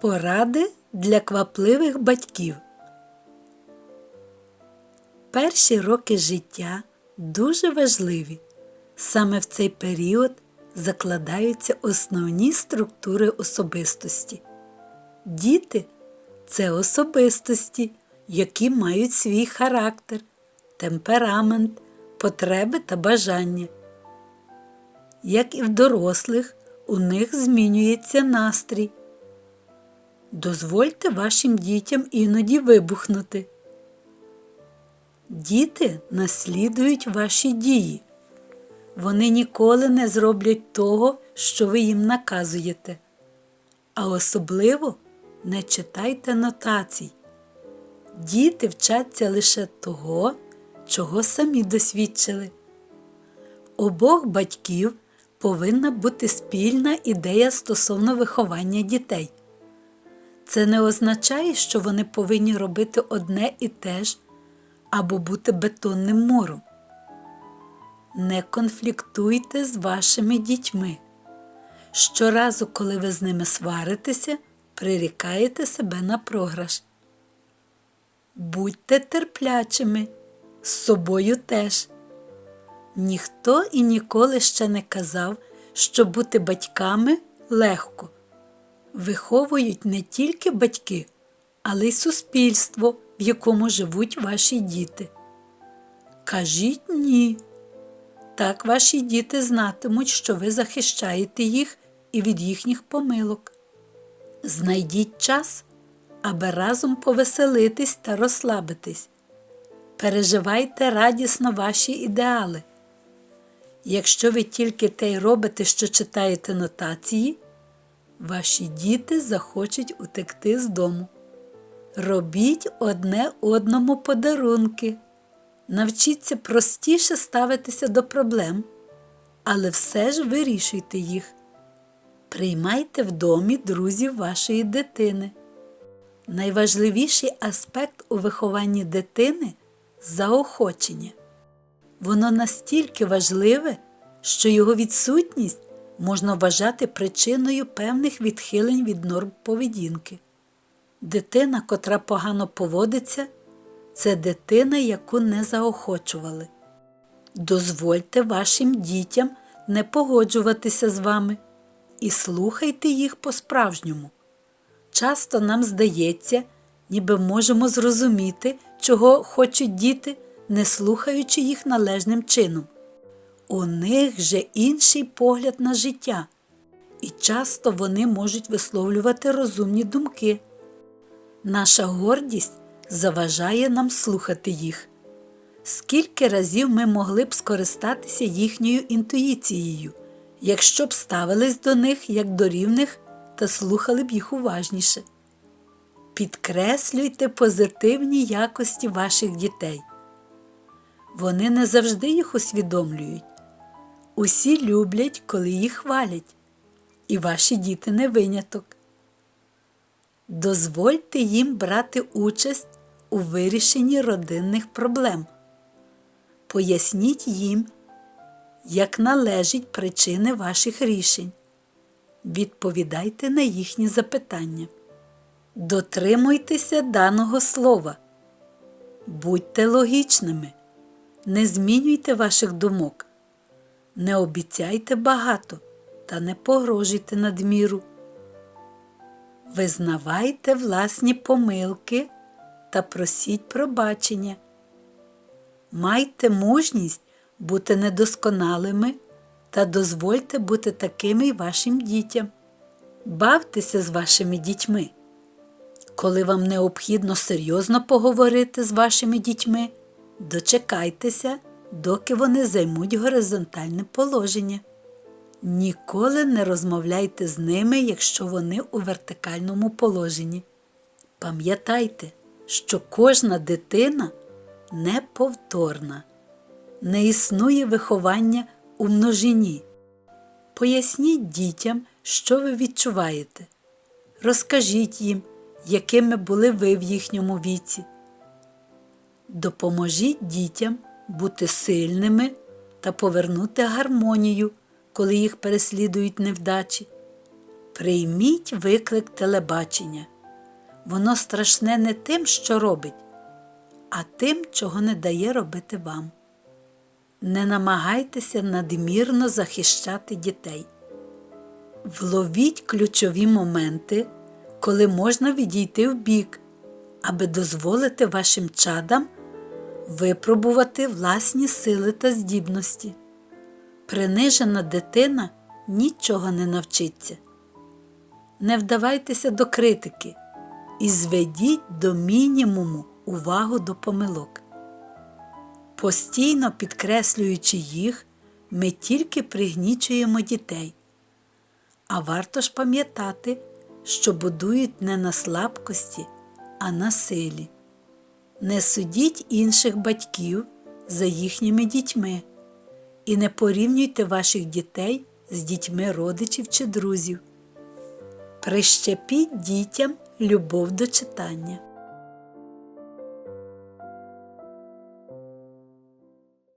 Поради для квапливих батьків. Перші роки життя дуже важливі. Саме в цей період закладаються основні структури особистості. Діти це особистості, які мають свій характер, темперамент, потреби та бажання. Як і в дорослих, у них змінюється настрій. Дозвольте вашим дітям іноді вибухнути. Діти наслідують ваші дії. Вони ніколи не зроблять того, що ви їм наказуєте. А особливо не читайте нотацій. Діти вчаться лише того, чого самі досвідчили. Обох батьків повинна бути спільна ідея стосовно виховання дітей. Це не означає, що вони повинні робити одне і те ж або бути бетонним муром. Не конфліктуйте з вашими дітьми. Щоразу, коли ви з ними сваритеся, прирікаєте себе на програш. Будьте терплячими, з собою теж. Ніхто і ніколи ще не казав, що бути батьками легко. Виховують не тільки батьки, але й суспільство, в якому живуть ваші діти. Кажіть ні. Так ваші діти знатимуть, що ви захищаєте їх і від їхніх помилок. Знайдіть час, аби разом повеселитись та розслабитись. Переживайте радісно ваші ідеали. Якщо ви тільки те й робите, що читаєте нотації, ваші діти захочуть утекти з дому. Робіть одне одному подарунки. Навчіться простіше ставитися до проблем, але все ж вирішуйте їх. Приймайте в домі друзів вашої дитини. Найважливіший аспект у вихованні дитини заохочення. Воно настільки важливе, що його відсутність можна вважати причиною певних відхилень від норм поведінки. Дитина, котра погано поводиться, це дитина, яку не заохочували. Дозвольте вашим дітям не погоджуватися з вами і слухайте їх по-справжньому. Часто нам здається, ніби можемо зрозуміти, чого хочуть діти, не слухаючи їх належним чином. У них же інший погляд на життя, і часто вони можуть висловлювати розумні думки. Наша гордість заважає нам слухати їх. Скільки разів ми могли б скористатися їхньою інтуїцією, якщо б ставились до них як до рівних та слухали б їх уважніше. Підкреслюйте позитивні якості ваших дітей. Вони не завжди їх усвідомлюють. Усі люблять, коли їх хвалять, і ваші діти не виняток. Дозвольте їм брати участь у вирішенні родинних проблем. Поясніть їм, як належать причини ваших рішень. Відповідайте на їхні запитання. Дотримуйтеся даного слова. Будьте логічними. Не змінюйте ваших думок. Не обіцяйте багато та не погрожуйте надміру. Визнавайте власні помилки та просіть пробачення. Майте мужність бути недосконалими та дозвольте бути такими й вашим дітям. Бавтеся з вашими дітьми. Коли вам необхідно серйозно поговорити з вашими дітьми, дочекайтеся, доки вони займуть горизонтальне положення. Ніколи не розмовляйте з ними, якщо вони у вертикальному положенні. Пам'ятайте, що кожна дитина неповторна, не існує виховання у множині. Поясніть дітям, що ви відчуваєте. Розкажіть їм, якими були ви в їхньому віці. Допоможіть дітям бути сильними та повернути гармонію, коли їх переслідують невдачі. Прийміть виклик телебачення. Воно страшне не тим, що робить, а тим, чого не дає робити вам. Не намагайтеся надмірно захищати дітей. Вловіть ключові моменти, коли можна відійти вбік, аби дозволити вашим чадам випробувати власні сили та здібності. Принижена дитина нічого не навчиться. Не вдавайтеся до критики і зведіть до мінімуму увагу до помилок. Постійно підкреслюючи їх, ми тільки пригнічуємо дітей. А варто ж пам'ятати, що будують не на слабкості, а на силі. Не судіть інших батьків за їхніми дітьми і не порівнюйте ваших дітей з дітьми родичів чи друзів. Прищепіть дітям любов до читання.